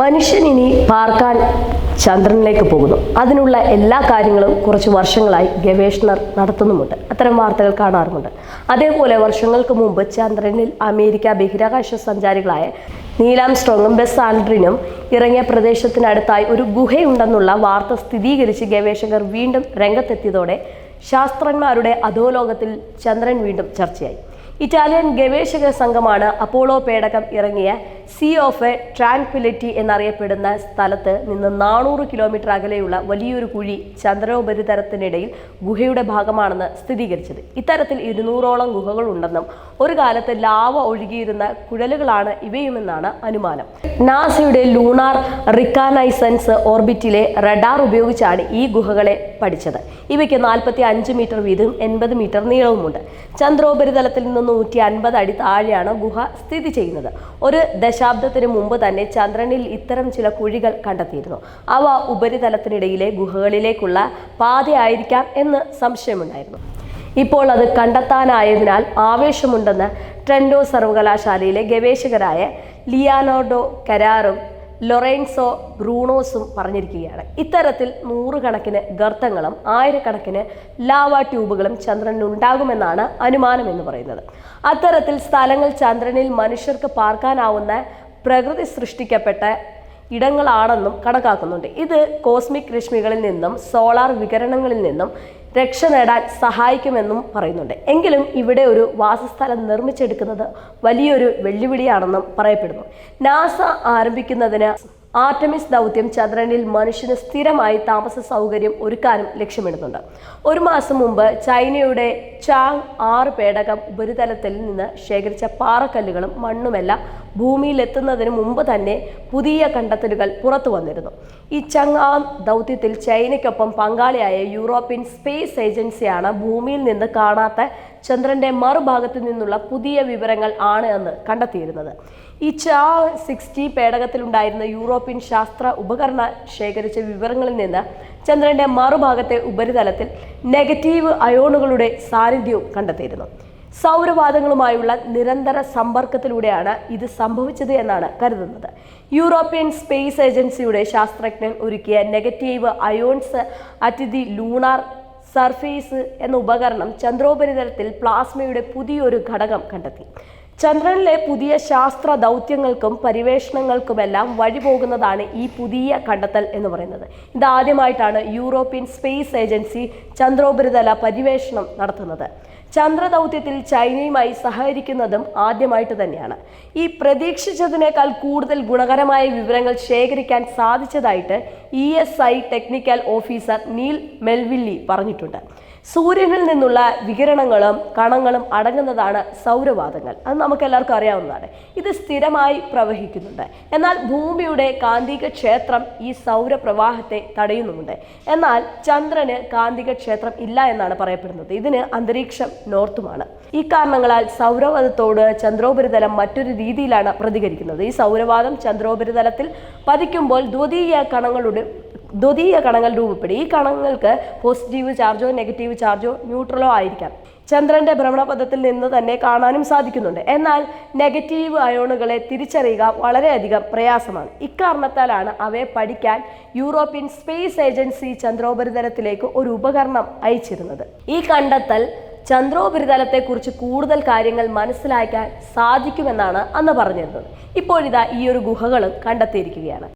മനുഷ്യൻ ഇനി പാർക്കാൻ ചന്ദ്രനിലേക്ക് പോകുന്നു. അതിനുള്ള എല്ലാ കാര്യങ്ങളും കുറച്ച് വർഷങ്ങളായി ഗവേഷണർ നടത്തുന്നുമുണ്ട്. അത്തരം വാർത്തകൾ കാണാറുമുണ്ട്. അതേപോലെ വർഷങ്ങൾക്ക് മുമ്പ് ചന്ദ്രനിൽ അമേരിക്ക ബഹിരാകാശ സഞ്ചാരികളായ നീലാം സ്ട്രോങ്ങും ബെസ് ആൻഡ്രിനും ഇറങ്ങിയ പ്രദേശത്തിനടുത്തായി ഒരു ഗുഹയുണ്ടെന്നുള്ള വാർത്ത സ്ഥിരീകരിച്ച് ഗവേഷകർ വീണ്ടും രംഗത്തെത്തിയതോടെ ശാസ്ത്രജ്ഞന്മാരുടെ അധോലോകത്തിൽ ചന്ദ്രൻ വീണ്ടും ചർച്ചയായി. ഇറ്റാലിയൻ ഗവേഷക സംഘമാണ് അപ്പോളോ പേടകം ഇറങ്ങിയ സി ഓഫ് എ ട്രാൻക്വിലിറ്റി എന്നറിയപ്പെടുന്ന സ്ഥലത്ത് നിന്ന് നാനൂറ് കിലോമീറ്റർ അകലെയുള്ള വലിയൊരു കുഴി ചന്ദ്രോപരിതലത്തിനിടയിൽ ഗുഹയുടെ ഭാഗമാണെന്ന് സ്ഥിരീകരിച്ചത്. ഇത്തരത്തിൽ ഇരുന്നൂറോളം ഗുഹകൾ ഉണ്ടെന്നും ഒരു കാലത്ത് ലാവ ഒഴുകിയിരുന്ന കുഴലുകളാണ് ഇവയുമെന്നാണ് അനുമാനം. നാസയുടെ ലൂണാർ റിക്കാനൈസൻസ് ഓർബിറ്റിലെ റഡാർ ഉപയോഗിച്ചാണ് ഈ ഗുഹകളെ പഠിച്ചത്. ഇവയ്ക്ക് നാൽപ്പത്തി അഞ്ച് മീറ്റർ വീതും എൺപത് മീറ്റർ നീളവുമുണ്ട്. ചന്ദ്രോപരിതലത്തിൽ നിന്ന് നൂറ്റി അൻപത് അടി താഴെയാണ് ഗുഹ സ്ഥിതി ചെയ്യുന്നത് ഒരു ദശാബ്ദത്തിന് മുമ്പ് തന്നെ ചന്ദ്രനിൽ ഇത്തരം ചില കുഴികൾ കണ്ടെത്തിയിരുന്നു. അവ ഉപരിതലത്തിനിടയിലെ ഗുഹകളിലേക്കുള്ള പാതയായിരിക്കാം എന്ന് സംശയമുണ്ടായിരുന്നു. ഇപ്പോൾ അത് കണ്ടെത്താനായതിനാൽ ആവേശമുണ്ടെന്ന് ട്രെൻഡോ സർവകലാശാലയിലെ ഗവേഷകരായ ലിയാനോഡോ കരാറും ലൊറൻസോ ബ്രൂണോസും പറഞ്ഞിരിക്കുകയാണ്. ഇത്തരത്തിൽ നൂറുകണക്കിന് ഗർത്തങ്ങളും ആയിരക്കണക്കിന് ലാവ ട്യൂബുകളും ചന്ദ്രനുണ്ടാകുമെന്നാണ് അനുമാനം എന്ന് പറയുന്നത്. അത്തരത്തിൽ സ്ഥലങ്ങൾ ചന്ദ്രനിൽ മനുഷ്യർക്ക് പാർക്കാനാവുന്ന പ്രകൃതി സൃഷ്ടിക്കപ്പെട്ട ഇടങ്ങളാണെന്നും കണക്കാക്കുന്നുണ്ട്. ഇത് കോസ്മിക് രശ്മികളിൽ നിന്നും സോളാർ വികരണങ്ങളിൽ നിന്നും രക്ഷ നേടാൻ സഹായിക്കുമെന്നും പറയുന്നുണ്ട്. എങ്കിലും ഇവിടെ ഒരു വാസസ്ഥലം നിർമ്മിച്ചെടുക്കുന്നത് വലിയൊരു വെല്ലുവിളിയാണെന്നും പറയപ്പെടുന്നു. നാസ ആരംഭിക്കുന്നതിന് ആർട്ടമിസ് ദൗത്യം ചന്ദ്രനിൽ മനുഷ്യന് സ്ഥിരമായി താമസ സൗകര്യം ഒരുക്കാനും ലക്ഷ്യമിടുന്നുണ്ട്. ഒരു മാസം മുമ്പ് ചൈനയുടെ ചാങ് ആറ് പേടകം ഉപരിതലത്തിൽ നിന്ന് ശേഖരിച്ച പാറക്കല്ലുകളും മണ്ണുമെല്ലാം ഭൂമിയിലെത്തുന്നതിന് മുമ്പ് തന്നെ പുതിയ കണ്ടെത്തലുകൾ പുറത്തു വന്നിരുന്നു. ഈ ചങ്ങാം ദൗത്യത്തിൽ ചൈനയ്ക്കൊപ്പം പങ്കാളിയായ യൂറോപ്യൻ സ്പേസ് ഏജൻസിയാണ് ഭൂമിയിൽ നിന്ന് കാണാത്ത ചന്ദ്രന്റെ മറുഭാഗത്തു നിന്നുള്ള പുതിയ വിവരങ്ങൾ ആണ് എന്ന് കണ്ടെത്തിയിരുന്നത്. ഈ ചാ സിക്സ്റ്റി പേടകത്തിലുണ്ടായിരുന്ന യൂറോപ്യൻ ശാസ്ത്ര ഉപകരണ ശേഖരിച്ച വിവരങ്ങളിൽ നിന്ന് ചന്ദ്രന്റെ മറുഭാഗത്തെ ഉപരിതലത്തിൽ നെഗറ്റീവ് അയോണുകളുടെ സാന്നിധ്യവും കണ്ടെത്തിയിരുന്നു. സൗരവാദങ്ങളുമായുള്ള നിരന്തര സമ്പർക്കത്തിലൂടെയാണ് ഇത് സംഭവിച്ചത് എന്നാണ് കരുതുന്നത്. യൂറോപ്യൻ സ്പേസ് ഏജൻസിയുടെ ശാസ്ത്രജ്ഞൻ ഒരുക്കിയ negative ions at the lunar surface എന്ന ഉപകരണം ചന്ദ്രോപരിതലത്തിൽ പ്ലാസ്മയുടെ പുതിയൊരു ഘടകം കണ്ടെത്തി. ചന്ദ്രനിലെ പുതിയ ശാസ്ത്ര ദൗത്യങ്ങൾക്കും പരിവേഷണങ്ങൾക്കുമെല്ലാം വഴിപോകുന്നതാണ് ഈ പുതിയ കണ്ടെത്തൽ എന്ന് പറയുന്നത്. ഇതാദ്യമായിട്ടാണ് യൂറോപ്യൻ സ്പേസ് ഏജൻസി ചന്ദ്രോപരിതല പരിവേഷണം നടത്തുന്നത്. ചന്ദ്രദൗത്യത്തിൽ ചൈനയുമായി സഹകരിക്കുന്നതും ആദ്യമായിട്ട് തന്നെയാണ്. ഈ പ്രതീക്ഷിച്ചതിനേക്കാൾ കൂടുതൽ ഗുണകരമായ വിവരങ്ങൾ ശേഖരിക്കാൻ സാധിച്ചതായിട്ട് ഇ ടെക്നിക്കൽ ഓഫീസർ നീൽ മെൽവില്ലി പറഞ്ഞിട്ടുണ്ട്. സൂര്യനിൽ നിന്നുള്ള വികിരണങ്ങളും കണങ്ങളും അടങ്ങുന്നതാണ് സൗരവാതങ്ങൾ. അത് നമുക്ക് എല്ലാവർക്കും അറിയാവുന്നതാണ്. ഇത് സ്ഥിരമായി പ്രവഹിക്കുന്നുണ്ട്. എന്നാൽ ഭൂമിയുടെ കാന്തിക ക്ഷേത്രം ഈ സൗരപ്രവാഹത്തെ തടയുന്നുമുണ്ട്. എന്നാൽ ചന്ദ്രന് കാന്തിക ക്ഷേത്രം ഇല്ല എന്നാണ് പറയപ്പെടുന്നത്. ഇതിന് അന്തരീക്ഷം നോർത്തുമാണ്. ഈ കാരണങ്ങളാൽ സൗരവാദത്തോട് ചന്ദ്രോപരിതലം മറ്റൊരു രീതിയിലാണ് പ്രതികരിക്കുന്നത്. ഈ സൗരവാദം ചന്ദ്രോപരിതലത്തിൽ പതിക്കുമ്പോൾ ദ്വിതീയ കണങ്ങളുടെ ദ്വിതീയ കണങ്ങൾ രൂപപ്പെടും. ഈ കണങ്ങൾക്ക് പോസിറ്റീവ് ചാർജോ നെഗറ്റീവ് ചാർജോ ന്യൂട്രലോ ആയിരിക്കാം. ചന്ദ്രന്റെ ഭ്രമണപഥത്തിൽ നിന്ന് തന്നെ കാണാനും സാധിക്കുന്നുണ്ട്. എന്നാൽ നെഗറ്റീവ് അയോണുകളെ തിരിച്ചറിയുക വളരെയധികം പ്രയാസമാണ്. ഇക്കാരണത്താലാണ് അവയെ പഠിക്കാൻ യൂറോപ്യൻ സ്പേസ് ഏജൻസി ചന്ദ്രോപരിതലത്തിലേക്ക് ഒരു ഉപകരണം അയച്ചിരുന്നത്. ഈ കണ്ടെത്തൽ ചന്ദ്രോപരിതലത്തെക്കുറിച്ച് കൂടുതൽ കാര്യങ്ങൾ മനസ്സിലാക്കാൻ സാധിക്കുമെന്നാണ് അന്ന് പറഞ്ഞിരുന്നത്. ഇപ്പോഴിതാ ഈ ഒരു ഗുഹകളും കണ്ടെത്തിയിരിക്കുകയാണ്.